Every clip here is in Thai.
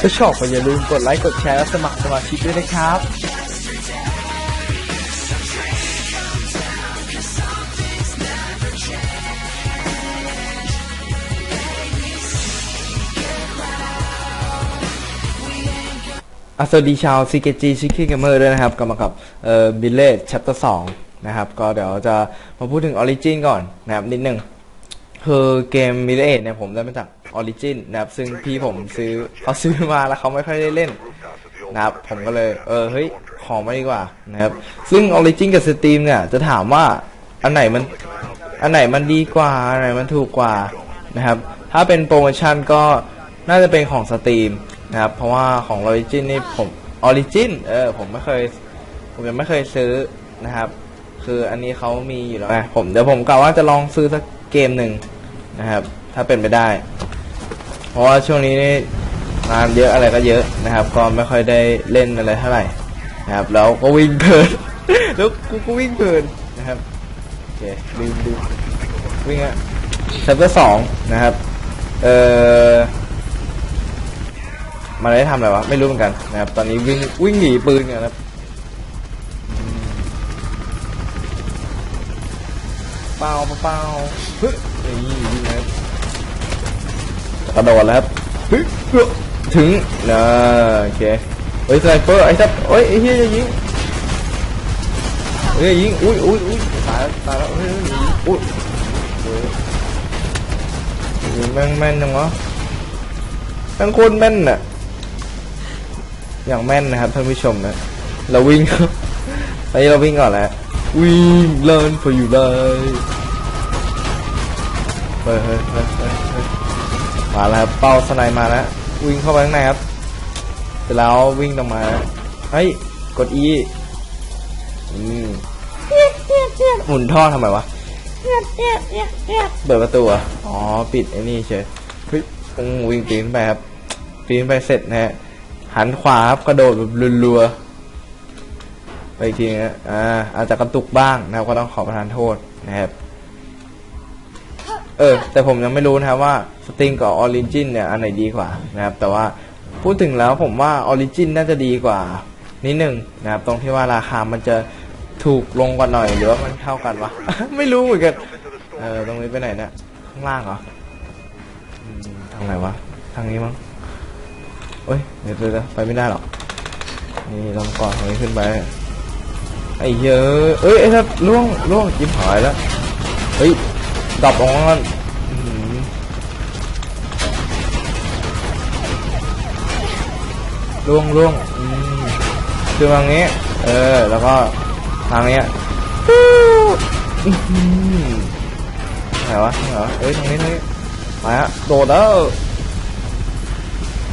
ถ้าชอบก็อย่าลืมกดไลค์กดแชร์และสมัครสมาชิกด้วยนะครับอะสวัสดีชาว CKG Chicken Gamer ด้วยนะครับกลับมากับเอ่อ Village Chapter 2 นะครับ ก็เดี๋ยวจะมาพูดถึง Origin ก่อนนะครับ นิดนึงคือเกม Village เนี่ยผมได้มาจาก Origin นนะครับซึ่งพี่ผมซื้อเขาซื้อมาแล้วเขาไม่ค่อยได้เล่นนะครับผมก็เลยเออเฮ้ยขอมาดีกว่านะครับซึ่ง Origin กับ Steam เนี่ยจะถามว่าอันไหนมันอันไหนมันดีกว่าอันไหนมันถูกกว่านะครับ ถ้าเป็นโปรโมชั่นก็น่าจะเป็นของ Steam นะครับ เพราะว่าของ Origin นี่ผม Origin เออผมไม่เคย ผมยังไม่เคยซื้อนะครับ คืออันนี้เขามีอยู่แล้วผมเดี๋ยวผมกะว่าจะลองซื้อสักเกมหนึ่งนะครับ ถ้าเป็นไปได้ ราะว่าช่วงนี้นี่งานเยอะอะไรก็เยอะนะครับ ก็ไม่ค่อยได้เล่นอะไรเท่าไหร่นะครับ แล้วก็วิ่งเพลิน แล้วกูก็วิ่งเพลินนะครับโอเคลืมดูวิ่งอะชัปเตอร์สองนะครับ เอ่อมาได้ทำอะไรวะ ไม่รู้เหมือนกันนะครับ ตอนนี้วิ่งวิ่งหนีปืนกันะครับเปล่าเปล่าเฮ้ยนี่นะครับ กระโดดแล้วครับถึงนะโอเคเฮ้ยสไนเปอร์ไอ้ทับเฮ้ยไอ้เฮียยิงเฮ้ยยิงอุ้ยอุ้ยอุ้ยตายแล้วตายแล้วเฮ้ยอุ้ยยิงแม่งแม่นจังวะแม่งโคตรแม่นน่ะอย่างแม่นนะครับท่านผู้ชมนะเราวิ่งตอนนี้เราวิ่งก่อนแหล้ววิ่งเลิน for you เลยเฮ้ยเฮ้ยเฮ้ยเฮ้ยเฮ้ย มาแล้วครับเป้าสไนมาแล้ววิ่งเข้าไปข้างในครับเสร็จแล้ววิ่งตรงมาเฮ้ยกด E อืมหมุนท่อทำไมวะเปิดประตูอะอ๋อปิดไอ้นี่เฉยเฮ้ยอืมวิ่งปีนไปครับปีนไปเสร็จนะฮะหันขวาครับกระโดดแบบรัวๆไปทีนะอ่าอาจจะกระตุกบ้างนะครับก็ต้องขอประทานโทษนะครับ เออแต่ผมยังไม่รู้นะครับว่าสติงกับออริจินเนี่ยอันไหนดีกว่านะครับ แต่ว่าพูดถึงแล้วผมว่าออริจินน่าจะดีกว่านิดหนึ่งนะครับ ตรงที่ว่าราคามันจะถูกลงกว่าหน่อยหรือว่ามันเท่ากันวะ ไม่รู้เหมือนกันเออตรงนี้ไปไหนเนี่ยข้างล่างเหรอทางไหนวะทางนี้มั้งเอ้ยเดี๋ยวเดี๋ยวเดี๋ยไปไม่ได้หรอกนี่ลองก่อนตรงนี้ขึ้นไปไอ้เยอะเอ้ยไอ้ทับล่วงล่วงยิ้มหายแล้วเฮ้ย ดับออกมาก่อนอื้อหือล่วงล่วงคือทางนี้ เออ แล้วก็ทางนี้ยฟู้อื้อหือไหนวะไหนวะเอ้ยทางนี้ทางนี้ไปฮะโดดแล้ว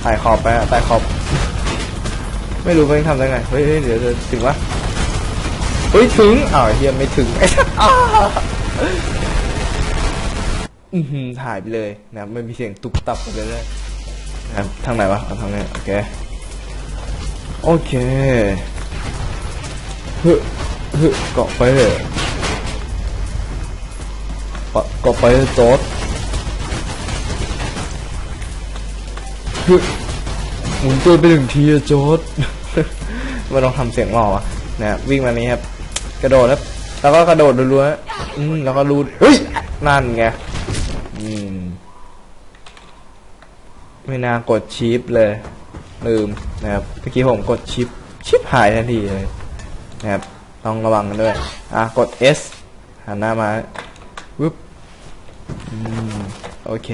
ไต่ขอบไปอะไต่ขอบ ไม่รู้มันทำได้ไง เฮ้ยเดี๋ยวถึงวะเฮ้ยถึงอ้าวไอ้เฮียไม่ถึงไอ้ อือหือถ่ายไปเลยนะครับไม่มีเสียงตุบตับเลยเลยนะครับทางไหนวะเอาทางนี้โอเคโอเคเฮ้ยเฮ้ยเกาะไปเลยปะเกาะไปเลยโจอดเฮ้ยหมุนตัวไปหนึ่งทีอะโจอดม่ต้องทำเสียงหล่อวะนะครับวิ่งมานี้ครับ กระโดดครับแล้วก็กระโดดรัวๆอืมแล้วก็รูดเฮ้ยนั่นไง อืม ไม่น่ากดชิปเลย ลืมนะครับเมื่อกี้ผมกดชิปชิปหายทันทีเลยนะครับต้องระวังกันด้วย อะ กด S หันหน้ามาวึบอืมโอเค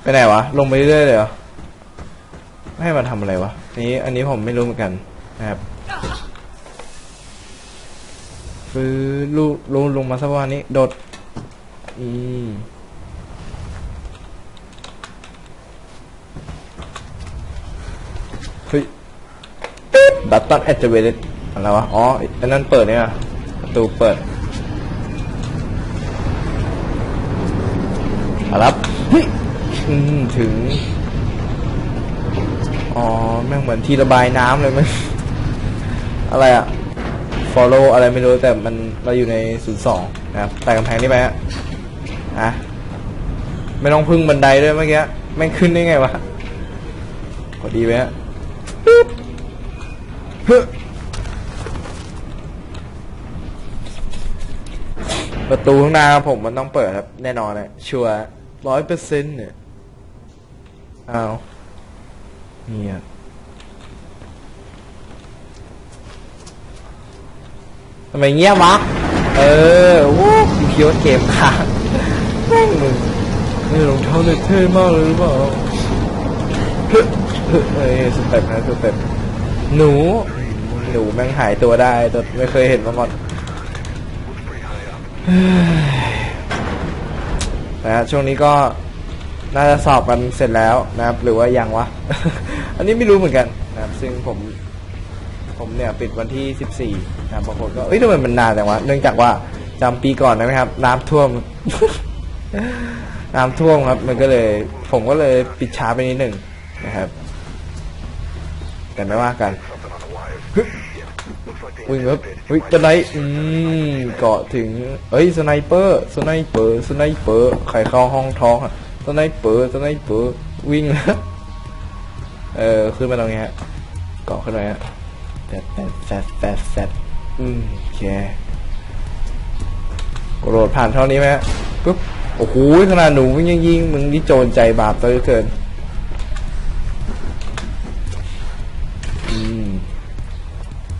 ไปไหนวะ ลงไปเรื่อยเลยเหรอไม่ให้มันทำอะไรวะ นี้อันนี้ผมไม่รู้เหมือนกันนะครับฟื้อลูกลงลงมาสักวันนี้ โดด อืม เฮ้ย ดัตตันแอ v เว t อะไรวะ อ๋อ อันนั้นเปิดเนี่ยประตูเปิดมารับเฮ้ยถึง อ๋อ แม่งเหมือนที่ระบายน้ำเลยมัน อะไรอะ follow อะไรไม่รู้แต่มันเราอยู่ใน02นะครับแต่กำแพงนี้ไปฮะอะไม่ต้องพึ่งบันไดด้วยเมื่อกี้แม่งขึ้นได้ไงวะ พอดีไหมฮะ ประตูข้างหน้าผมมันต้องเปิดครับ แน่นอนเลยชัวร้อยเปอร์เซ็นต์เนี่ยเอาเนี่ยทำไมเงียบวะ เออวู้คิดว่าเกมค้างแม่งมึงนี่รองเท้าเนี่ยเท่มากเลยหรือเปล่าเฮ้ยสเต็ปนะสเต็ป หนู หนูแม่งหายตัวได้แต่ไม่เคยเห็นมาก่อนนะฮะช่วงนี้ก็น่าจะสอบกันเสร็จแล้วนะครับ หรือว่ายังวะ อันนี้ไม่รู้เหมือนกันนะครับ ซึ่งผมผมเนี่ยปิดวันที่ 14นะครับบางคนก็เอ้ยทำไมมันนานจังวะเนื่องจากว่าจำปีก่อนได้ไหมครับ น้ำท่วม น้ำท่วมครับ มันก็เลย ผมก็เลยปิดช้าไปนิดหนึ่งนะครับ แต่ไม่ว่ากันฮึวิ่งครับเฮ้ยจะไหนอืมเกาะถึงเอ้ยสไนเปอร์สไนเปอร์สไนเปอร์ใครเข้าห้องท้องอะสไนเปอร์สไนเปอร์วิ่งแล้วเออขึ้นมาตรงนี้ฮะเกาะขึ้นมาฮะแซดแซดแซดแซดแซดอืมโอเคกระโดดผ่านเท่านี้ไหมฮะปุ๊บโอ้โหขนาดหนูยังยิงมึงนี่โจรใจบาปตัวเกิน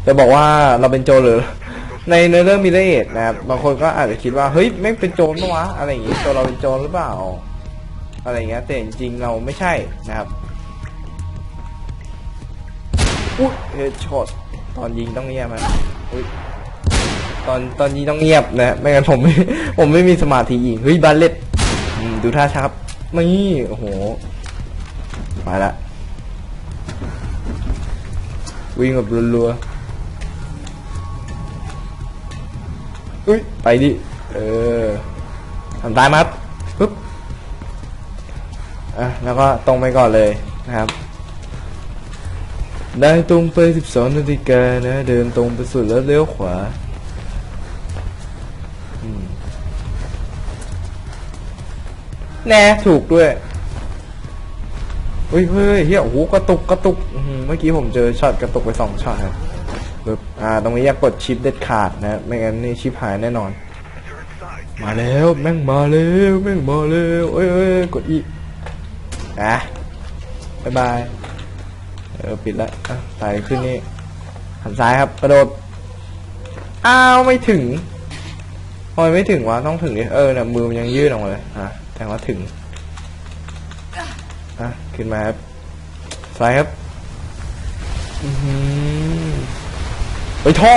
จะบอกว่าเราเป็นโจรหรือ ในเนื้อเรื่องมีละเอียดนะครับบางคนก็อาจจะคิดว่าเฮ้ยแม่งเป็นโจรปะวะอะไรอย่างงี้ตัวเราเป็นโจรหรือเปล่า อะไรอย่างเงี้ยแต่จริงๆเราไม่ใช่นะครับอุ๊ยเฮดช็อตตอนยิงต้องเงียบนะอุ๊ยตอนตอนยิงต้องเงียบนะไม่งั้นผมไม่ผมไม่มีสมาธิยิงเฮ้ยบาเลตดูท่าชับนี่โอ้โหมาละวิ่งแบบรัวๆ อุ้ยไปดิ เออทำตายมาครับปึ๊บ อะ แล้วก็ตรงไปก่อนเลยนะครับ ได้ตรงไป 12นาฬิกานะ เดินตรงไปสุดแล้วเลี้ยวขวาแน่ถูกด้วยเฮ้ยเฮ้ยเฮียโอ้โหกระตุกกระตุกเมื่อกี้ผมเจอช็อตกระตุกไปสองช็อตครับ ปึ๊บอ่า ตรงนี้อย่ากดชิปเด็ดขาดนะไม่งั้นนี่ชิปหายแน่นอน มาแล้วแม่งมาแล้วแม่งมาแล้วเอ้ยเอ้ยกดอีอะบายบายเออปิดล้วอะไต่ขึ้นนี่หันซ้ายครับกระโดดอ้าวไม่ถึงทำไมไม่ถึงวะต้องถึงดิเออเนี่ยมือมันยังยืดออกมาเลยอะแต่ว่าถึงอะขึ้นมาครับซ้ายครับอือหือ ไปท่อ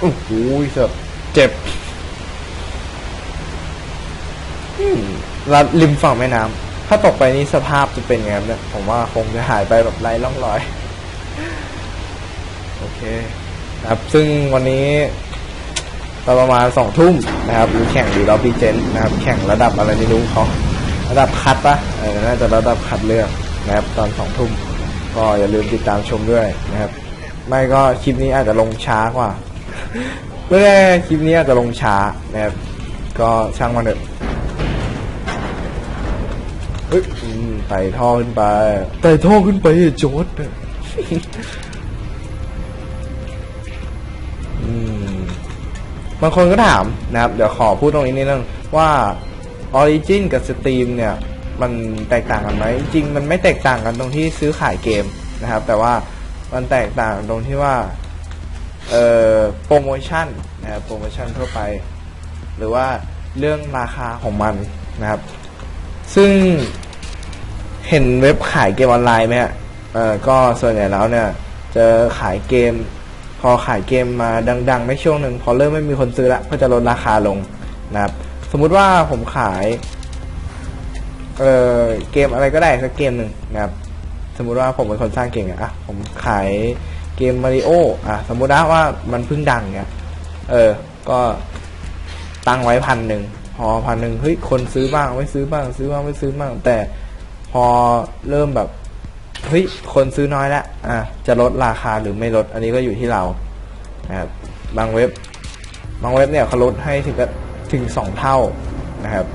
โอ้โหเจ็บเจ็บรัดริมฝั่งแม่น้ำถ้าตกไปนี่สภาพจะเป็นไงครับเนี่ยผมว่าคงจะหายไปแบบไร้ร่องรอย โอเคครับ ซึ่งวันนี้ตอนประมาณสองทุ่มนะครับมีแข่งอยู่รอบดีเจนนะครับ แข่งระดับอะไรไม่รู้เขาระดับคัดปะเออน่าจะระดับคัดเลือกนะครับ ตอนสองทุ่มก็อย่าลืมติดตามชมด้วยนะครับ ไม่ก็คลิปนี้อาจจะลงช้ากว่าไม่แน่คลิปนี้อาจจะลงช้านะครับก็ช่างมันเถอะเฮ้ยอืมไต่ท่อขึ้นไปไต่ท่อขึ้นไปโจดเนี่ยอืมบางคนก็ถามนะครับ เดี๋ยวขอพูดตรงนี้นิดนึงว่า Origin กับ Steam เนี่ย มันแตกต่างกันไหมจริงๆมันไม่แตกต่างกันตรงที่ซื้อขายเกมนะครับ แต่ว่า มันแตกต่างตรงที่ว่าเอ่อโปรโมชั่นนะครับโปรโมชั่นทั่วไป หรือว่าเรื่องราคาของมันนะครับ ซึ่งเห็นเว็บขายเกมออนไลน์ไหมฮะเอ่อก็ส่วนใหญ่แล้วเนี่ยจะขายเกม พอขายเกมมาดังๆ ไม่ช่วงหนึ่งพอเริ่มไม่มีคนซื้อละก็จะลดราคาลงนะครับ สมมุติว่าผมขายเอ่อเกมอะไรก็ได้สักเกมหนึ่งนะครับ สมมุติว่าผมเป็นคนสร้างเกมอะอะผมขายเกมมาริโออะสมมุตินะว่ามันเพิ่งดังเนี่ยเออ ก็ตั้งไว้พันหนึ่งพอพันหนึ่งเฮ้ยคนซื้อบ้างไม่ซื้อบ้าง ซื้อบ้างไม่ซื้อบ้าง แต่พอเริ่มแบบเฮ้ยคนซื้อน้อยแล้วอะจะลดราคาหรือไม่ลด อันนี้ก็อยู่ที่เรานะครับบางเว็บบางเว็บเนี่ยเขาลดให้ถึงถึงสองเท่านะครับ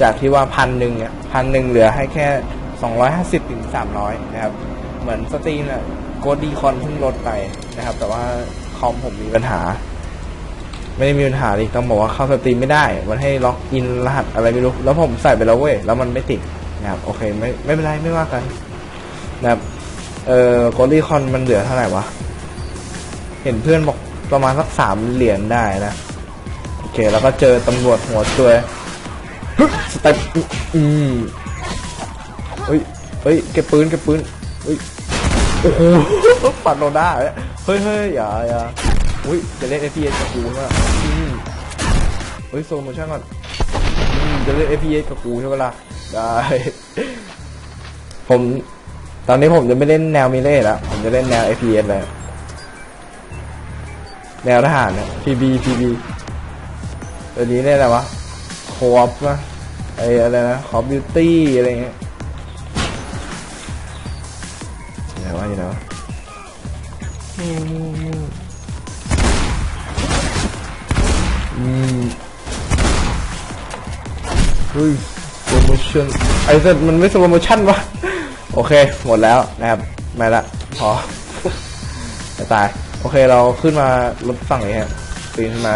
จากที่ว่าพันหนึ่งเนี่ยพันหนึ่งเหลือให้แค่ สองร้อยห้าสิบถึงสามร้อยนะครับ เหมือนสตรีมเนี่ยโกดีคอนเพิ่งลดไปนะครับ แต่ว่าคอมผมมีปัญหา ไม่ได้มีปัญหาดิต้องบอกว่าเข้าสตรีมไม่ได้ มันให้ล็อกอินรหัสอะไรไม่รู้ แล้วผมใส่ไปแล้วเว้ย แล้วมันไม่ติดนะครับ โอเคไม่ไม่เป็นไรไม่ว่ากันนะครับ เอ่อโกดีคอนมันเหลือเท่าไหร่วะ เห็นเพื่อนบอกประมาณสักสามเหรียญได้นะ โอเค แล้วก็เจอตำรวจหัวตัวสเต็ปอืม เฮ้ยเฮ้ยเก็บปืนเก็บปืนเฮ้ยโอ้โหปัดโดนได้เฮ้ยเฮ้ยอย่าอย่าอุ้ยจะเล่น FPS กับกูนะอืมเฮ้ยโซโมชั่นก่อนจะเล่น FPS กับกูใช่ปะล่ะได้ผมตอนนี้ผมจะไม่เล่นแนวมิเล่แล้วผมจะเล่นแนว FPS เลยแนวทหารเนี่ย PB PB ตัวนี้เนี่ยอะไรวะคอปนะไออะไรนะคอปบิวตี้อะไรเงี้ยะอยู่ไหนวะอืมอืมเฮ้ยโปรโมชั่นไอ้เสร็จมันไม่โปรโมชั่นวะโอเค หมดแล้วนะครับไม่ละพอตาย โอเคเราขึ้นมารถฝั่งนี้ฮะปีนขึ้นมา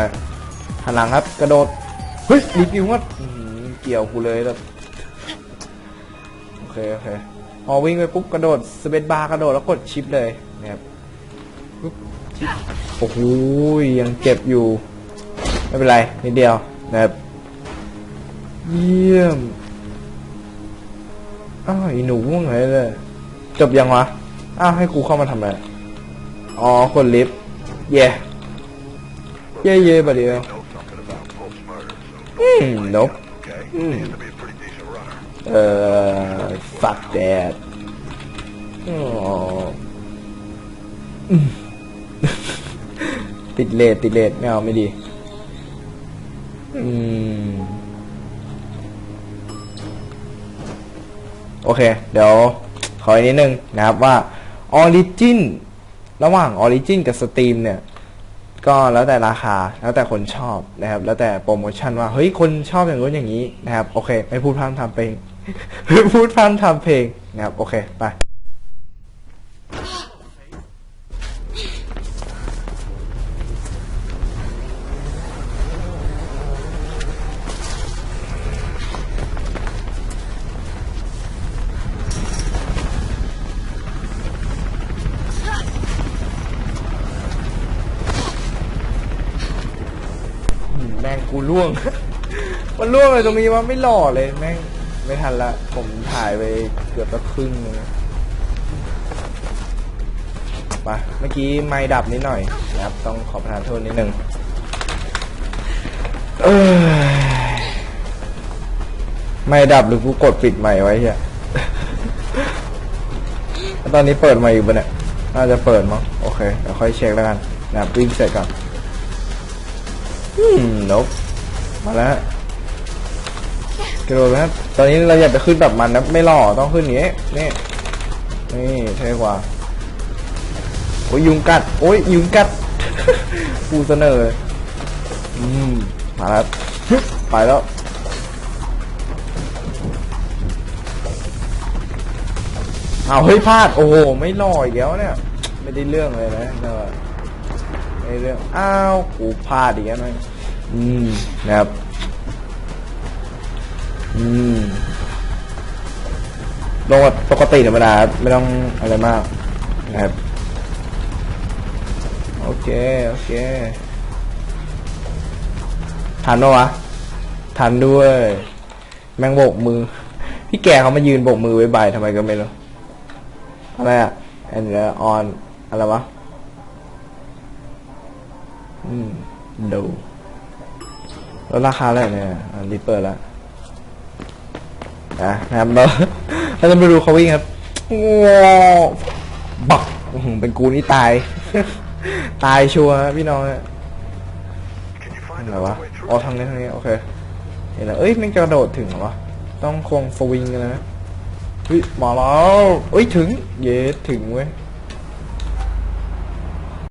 หันหลังครับ กระโดด เฮ้ยรีบิวว่าอื้อหือเกี่ยวกูเลยแล้วโอเค โอเค พอวิ่งไปปุ๊บกระโดดสเปซบาร์กระโดดแล้วกดชิปเลยนะครับปุ๊บชิปโอ้โหยังเจ็บอยู่ ไม่เป็นไรนิดเดียวนะครับเยี่ยมอ้าวอีหนูง่วงเลยเลยจบยังวะอ้าวให้กูเข้ามาทำอะไรอ๋อคนลิฟต์เย่เย่เย่บดเดียว know something about Pope's murder, so อืมนบ okay. Mm. He has to be a pretty decent runner. เออ fuck that อ๋ออืมติดเลทติดเลทไม่เอาไม่ดี อืม โอเค เดี๋ยว ขออีกนิดนึงนะครับว่า Origin ระหว่าง Origin กับ Steam เนี่ย ก็แล้วแต่ราคา แล้วแต่คนชอบนะครับ แล้วแต่โปรโมชั่นว่า เฮ้ย คนชอบอย่างนู้นอย่างนี้นะครับ โอเค ไม่พูดพร่ำทำเพลงไม่ พูดพร่ำทำเพลงนะครับ โอเค ไปแม่งกูล่วง มันล่วงเลยตรงนี้ว่าไม่หล่อเลยแม่ง ไม่ทันละ ผมถ่ายไปเกือบจะครึ่งนึงไปเมื่อกี้ไม่ดับนิดหน่อยนะครับ ต้องขอประทานโทษนิดนึงเอ้ยไม่ดับหรือกูกดปิดใหม่ไว้เฮียตอนนี้เปิดใหม่อยู่ปะเนี่ยน่าจะเปิดมั้งโอเคเดี๋ยวค่อยเช็คแล้วกันนะครับวิ่งเสร็จก่อนอืมนบมาแล้ว กระโดดแล้วตอนนี้เราอยากจะขึ้นแบบมันนะไม่หล่อต้องขึ้นอย่างนี้นี่นี่เท่กว่าโอ้ยยุงกัดโอ้ยยุงกัดปูเสนออืมมาแล้วไปแล้วเอาวเฮ้ยพลาดโอ้โหไม่หล่ออีกแล้วเนี่ย ไม่ได้เรื่องเลยนะเนอะไม่ได้เรื่องอ้าวกูพลาดอีกแล้วนะอืมนะครับ อืมลงปกติธรรมดาไม่ต้องอะไรมากนะครับ โอเค โอเคทันปะวะทันด้วย แมงโบกมือ พี่แกเขามายืนโบกมือไว้บายทำไมก็ไม่รู้อะไรอะแอนเดอร์ออนอะไรวะอืมดูแล้วราคาอะไรเนี่ยอันนี้เปิดแล้ว อะนะครับเราเราจะไปดูเขาวิ่งครับว้าบักเป็นกูนี่ตาย ตายชัวร์พี่น้องเนี่ย Can you อะไรวะอ๋อทางนี้ทางนี้โอเคเห็นแล้วเอ้ยมันจะกระโดดถึงเหรอวะต้องควงสวิงกันนะเฮ้ยมาแล้วเอ้ยถึง เย้ถึงเว้ย